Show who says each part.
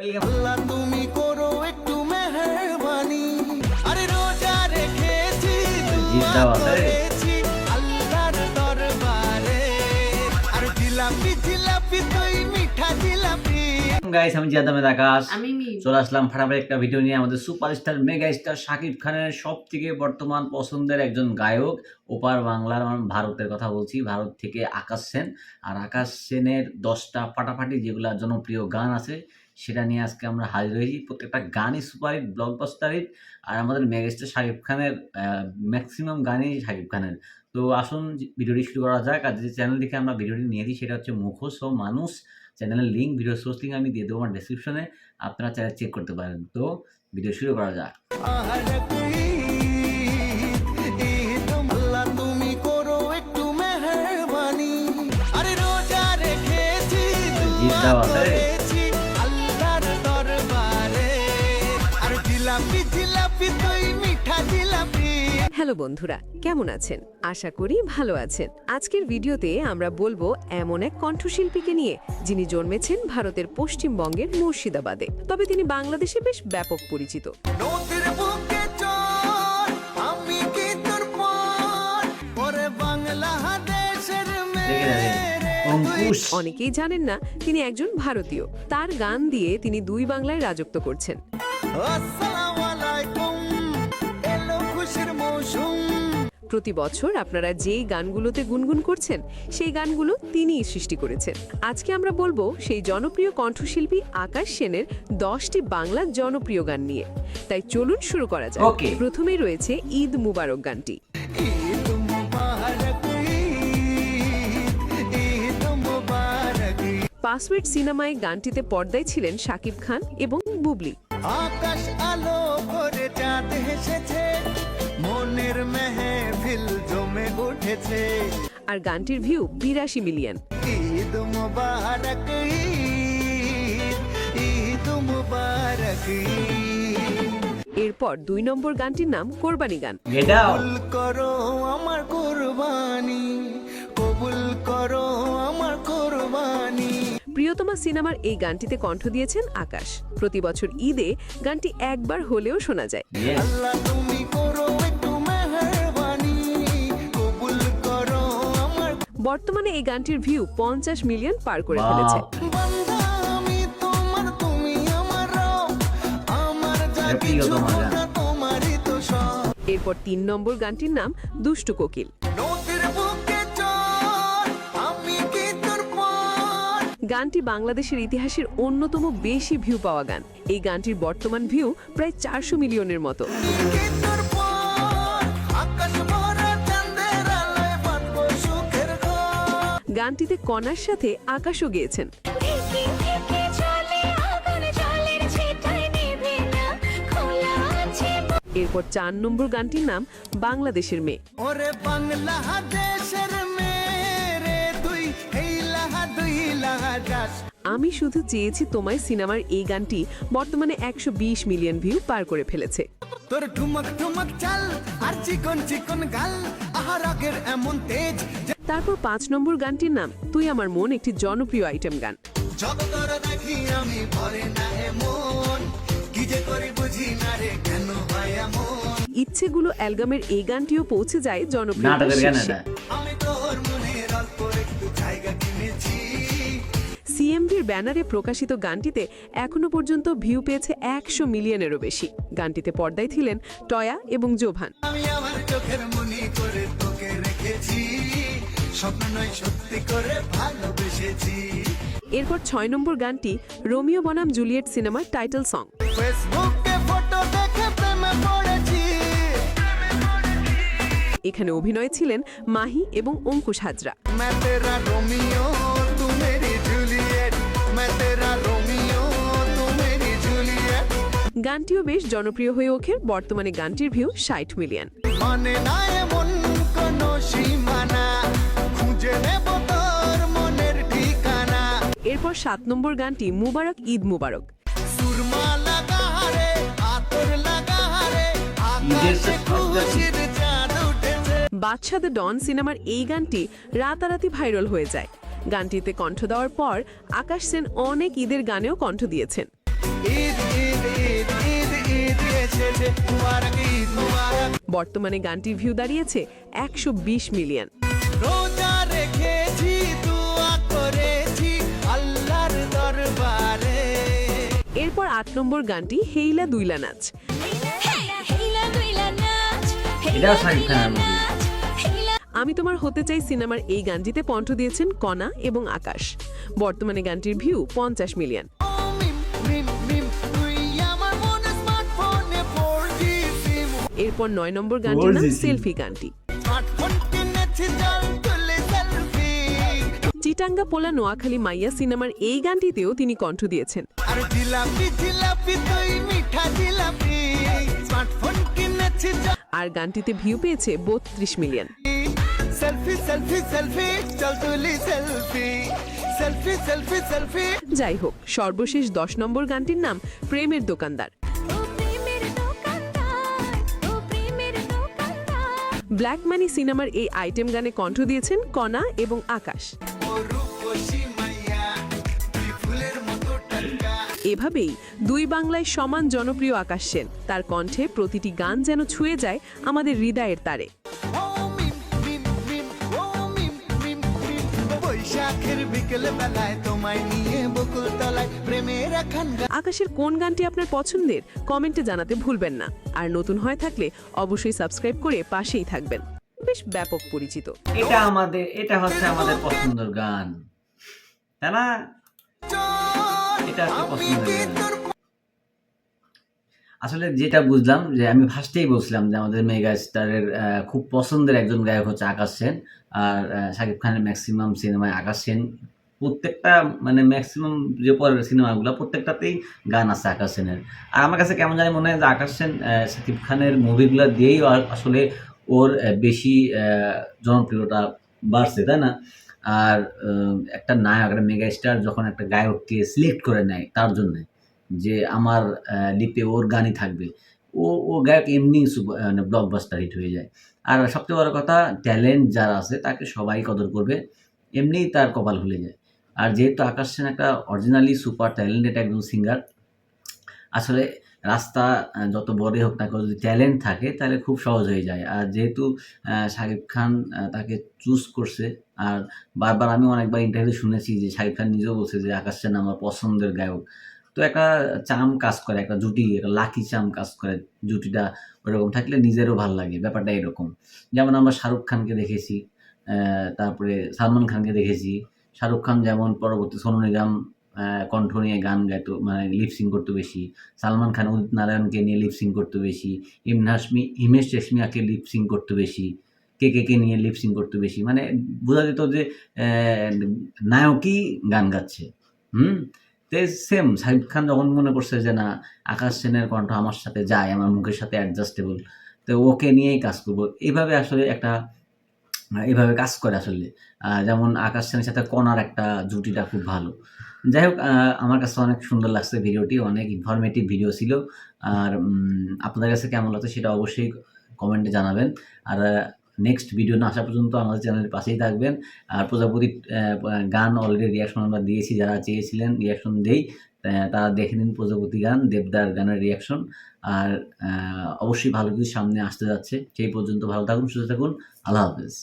Speaker 1: Welcome
Speaker 2: আল্লাহ তুমি করো একটু মেহরবানি। আরে রোজা রেখেছি করেছি আল্লাহর দরবারে। আর জিলাপি জিলাপি তুই মিঠা জিলাপি।
Speaker 1: গাইস আমি জিয়াদ আহমেদ আকাশ। চলে আসলাম ফাটাফাটি একটা ভিডিও নিয়ে। আমাদের সুপারস্টার মেগা স্টার শাকিব খানের সব থেকে বর্তমান পছন্দের একজন গায়ক ওপার বাংলার ভারতের কথা বলছি। ভারত থেকে আকাশ সেন। আর আকাশ সেনের দশটা ফাটাফাটি যেগুলো জনপ্রিয় গান আছে সেটা নিয়ে আজকে আমরা হাজির হয়েছি। প্রত্যেকটা গানই সুপারহিট ব্লকবাস্টার হিট আর আমাদের মেগাস্টার শাকিব খানের ম্যাক্সিমাম গানই শাকিব খানের। তো আসুন ভিডিওটি শুরু করা যাক আর যে চ্যানেল থেকে আমরা ভিডিওটি নিয়েছি সেটা হচ্ছে মুখোশ ও মানুষ। চ্যানেলের লিঙ্ক ভিডিও সোর্স লিঙ্ক আমি দিয়ে দেবো আমার ডেসক্রিপশনে আপনারা চ্যানেল চেক করতে পারেন। তো ভিডিও শুরু করা যাক।
Speaker 2: আর ঈদ,
Speaker 3: হ্যালো বন্ধুরা কেমন আছেন? আশা করি ভালো আছেন। আজকের ভিডিওতে আমরা বলব এমন এক কণ্ঠশিল্পীকে নিয়ে যিনি জন্মেছেন ভারতের পশ্চিমবঙ্গের মুর্শিদাবাদে। তবে তিনি বাংলাদেশে বেশ ব্যাপক পরিচিত। অনেকেই জানেন না তিনি একজন ভারতীয়। তার গান দিয়ে তিনি দুই বাংলায় রাজত্ব করছেন। প্রতি বছর আপনারা যেই গানগুলোতে গুনগুন করছেন সেই গানগুলো তিনিই সৃষ্টি করেছেন। আজকে আমরা বলব সেই জনপ্রিয় কণ্ঠশিল্পী আকাশ সেনের দশটি বাংলা জনপ্রিয় গান নিয়ে। তাই চলুন শুরু করা যাক. প্রথমেই রয়েছে ঈদ মুবারক গানটি। পাসওয়ার্ড সিনেমায় গানটিতে পর্দায় ছিলেন শাকিব খান এবং বুবলি।
Speaker 2: আকাশ আলো করে চাঁদ হেসেছে মনের মেহফিল জমে উঠেছে।
Speaker 3: আর গানটির ভিউ বিরাশি মিলিয়ন।
Speaker 2: ঈদ মুবারক ঈদ মুবারক
Speaker 3: এরপর দুই নম্বর গানটির নাম কোরবানি গান।
Speaker 2: কবুল করো আমার কোরবানি কবুল করো আমার কোরবানি।
Speaker 3: প্রিয়তমা সিনেমার এই গানটিতে কণ্ঠ দিয়েছেন আকাশ। প্রতি বছর ঈদে গানটি একবার হলেও শোনা যায়।
Speaker 2: আল্লাহ
Speaker 3: বর্তমানে এই গানটির ভিউ পঞ্চাশ মিলিয়ন পার করে ফেলেছে। এরপর তিন নম্বর গানটির নাম দুষ্টু কোকিল। গানটি বাংলাদেশের ইতিহাসের অন্যতম বেশি ভিউ পাওয়া গান। এই গানটির বর্তমান ভিউ প্রায় চারশো মিলিয়নের মতো। গানটিতে কণার সাথে আকাশও গেয়েছেন। এরপর চার নম্বর গানটির নাম বাংলাদেশের মেয়ে। আমি শুধু চেয়েছি তোমায় সিনেমার এই গানটি বর্তমানে একশো বিশ মিলিয়ন ভিউ পার করে ফেলেছে।
Speaker 2: তোর ঠুমক ঠুমক চাল আর চিকন চিকন গাল আহার আগের এমন তেজ
Speaker 3: তারপর পাঁচ নম্বর গানটির নাম তুই আমার মন একটি জনপ্রিয় আইটেম গান। ইচ্ছেগুলো অ্যালবামের এই গানটিও পৌঁছে যায়
Speaker 2: জনপ্রিয়
Speaker 3: সিএমভির ব্যানারে প্রকাশিত গানটিতে এখনও পর্যন্ত ভিউ পেয়েছে একশো মিলিয়নেরও বেশি। গানটিতে পর্দায় ছিলেন টয়া এবং জোভান।
Speaker 2: আমি আমার চোখের মনি করে তোকে রেখেছি।
Speaker 3: এরপর ছয় নম্বর গানটি রোমিও বনাম জুলিয়েট সিনেমার টাইটেল সং। এখানে অভিনয় ছিলেন মাহি এবং অঙ্কুশ হাজরা। গানটিও বেশ জনপ্রিয় হয়ে ওঠে। বর্তমানে গানটির ভিউ ষাট মিলিয়ন। এরপর সাত নম্বর গানটি মুবারক ঈদ মুবারক। বাদশা দ্য ডন সিনেমার এই গানটি রাতারাতি ভাইরাল হয়ে যায়। গানটিতে কণ্ঠ দেওয়ার পর আকাশ সেন অনেক ঈদের গানেও কণ্ঠ দিয়েছেন। বর্তমানে গানটির ভিউ দাঁড়িয়েছে একশো
Speaker 2: বিশ
Speaker 3: মিলিয়ন। আট নম্বর গানটি হেইলা দুইলা নাচ।
Speaker 1: এটাও খানের।
Speaker 3: আমি তোমার হতে চাই সিনেমার এই গানটিতে কণ্ঠ দিয়েছেন কণা এবং আকাশ। বর্তমানে গানটির ভিউ পঞ্চাশ মিলিয়ন।
Speaker 2: ও মিম মিম মিম তুই আমার স্মার্টফোনে 4G সিম
Speaker 3: এরপর নয় নম্বর গানটির নাম সেলফি গানটি। চিটাঙ্গা পোলা নোয়াখালী মাইয়া সিনেমার এই গানটিতেও তিনি কণ্ঠ দিয়েছেন।
Speaker 2: আর
Speaker 3: গানটিতে ভিউ পেয়েছে বত্রিশ মিলিয়ন।
Speaker 2: সেলফি সেলফি সেলফি চল তুলি সেলফি। Selfie selfie selfie.
Speaker 3: যাই হোক সর্বশেষ দশ নম্বর গানটির নাম প্রেমের দোকানদার।
Speaker 4: ও প্রেমের দোকানদার ও প্রেমের দোকানদার।
Speaker 3: ব্ল্যাক মানি সিনেমার এই আইটেম গানে কণ্ঠ দিয়েছেন কণা এবং আকাশ। এভাবেই দুই বাংলায় সমান জনপ্রিয় আকাশ সেন তার কণ্ঠে প্রতিটি গান যেন ছুঁয়ে যায় আমাদের হৃদয়ের তারে। আকাশের কোন গানটি আপনার পছন্দের, কমেন্টে জানাতে ভুলবেন না। আর নতুন হয়ে থাকলে অবশ্যই সাবস্ক্রাইব করে পাশেই থাকবেন। বেশ ব্যাপক পরিচিত।
Speaker 1: এটা আমাদের, এটা হচ্ছে আমাদের পছন্দের গান। তাই না? এটা আসলে যেটা বুঝলাম যে আমি ফার্স্টেই বলছিলাম যে আমাদের মেগা স্টারের খুব পছন্দের একজন গায়ক হচ্ছে আকাশ সেন আর শাকিব খানের ম্যাক্সিমাম সিনেমায় আকাশ সেন। প্রত্যেকটা মানে ম্যাক্সিমাম যে পরের সিনেমাগুলো প্রত্যেকটাতেই গান আছে আকাশ সেনের। আর আমার কাছে কেমন জানি মনে হয় যে আকাশ সেন শাকিব খানের মুভিগুলো দিয়েই আসলে ওর বেশি জনপ্রিয়তা বাড়ছে, তাই না? আর একটা নায়ক একটা মেগা স্টার যখন একটা গায়ককে সিলেক্ট করে নেয় তার জন্য, যে আমার লিপে ওর গানই থাকবে, ও ও গায়ক এমনি মানে ব্লকবাস্টার হিট হয়ে যায়। আর সবচেয়ে বড় কথা ট্যালেন্ট যারা আছে তাকে সবাই কদর করবে, এমনিই তার কপাল খুলে যায়। আর যেহেতু আকাশ সেন একটা অরিজিনালি সুপার ট্যালেন্টেড একজন সিঙ্গার আসলে রাস্তা যত বড়ই হোক না যদি ট্যালেন্ট থাকে, তাহলে খুব সহজ হয়ে যায়। আর যেহেতু শাকিব খান তাকে চুজ করছে, আর বারবার আমি অনেকবার ইন্টারভিউ শুনেছি যে শাকিব খান নিজেও বলছে যে আকাশ সেন আমার পছন্দের গায়ক। তো একটা চাম কাজ করে, একটা জুটি, একটা লাকি চাম কাজ করে, জুটিটা ওরকম থাকলে নিজেরও ভালো লাগে, ব্যাপারটা এরকম। যেমন আমরা শাহরুখ খানকে দেখেছি তারপরে সালমান খানকে দেখেছি। শাহরুখ খান যেমন পরবর্তী সোনু নিগম কণ্ঠ নিয়ে গান গাইতো মানে লিপসিং করতো বেশি। সালমান খান, উদিত নারায়ণকে নিয়ে লিপসিং করতো বেশি। ইমন হাসমি হিমেশ রেশমিয়াকে লিপসিং করতো বেশি। কে কে কে নিয়ে লিপসিং করতো বেশি। মানে বোঝা যেত যে নায়কই গান গাচ্ছে। হুম? তো সেম শাহিদ খান যখন মনে করছে যে, না, আকাশ সেনের কণ্ঠ আমার সাথে যায়, আমার মুখের সাথে অ্যাডজাস্টেবল তো ওকে নিয়েই কাজ করব। এইভাবে আসলে একটা, এভাবে কাজ করে আসলে। যেমন আকাশ সেনের সাথে কণার একটা জুটিটা খুব ভালো। যাই হোক আমার কাছে অনেক সুন্দর লাগছে ভিডিওটি, অনেক ইনফরমেটিভ ভিডিও ছিল। আর আপনাদের কাছে কেমন লাগছে সেটা অবশ্যই কমেন্টে জানাবেন। আর নেক্সট ভিডিও না আসা পর্যন্ত আমাদের চ্যানেলের পাশেই থাকবেন। আর প্রজাপতি গান অলরেডি রিয়াকশন আমরা দিয়েছি, যারা চেয়েছিলেন রিয়াকশন দেই তারা দেখে নিন প্রজাপতি গান, দেবদার গানের রিয়াকশন আর অবশ্যই ভালো কিছু সামনে আসতে যাচ্ছে। সেই পর্যন্ত ভালো থাকুন, সুস্থ থাকুন। আল্লাহ হাফেজ।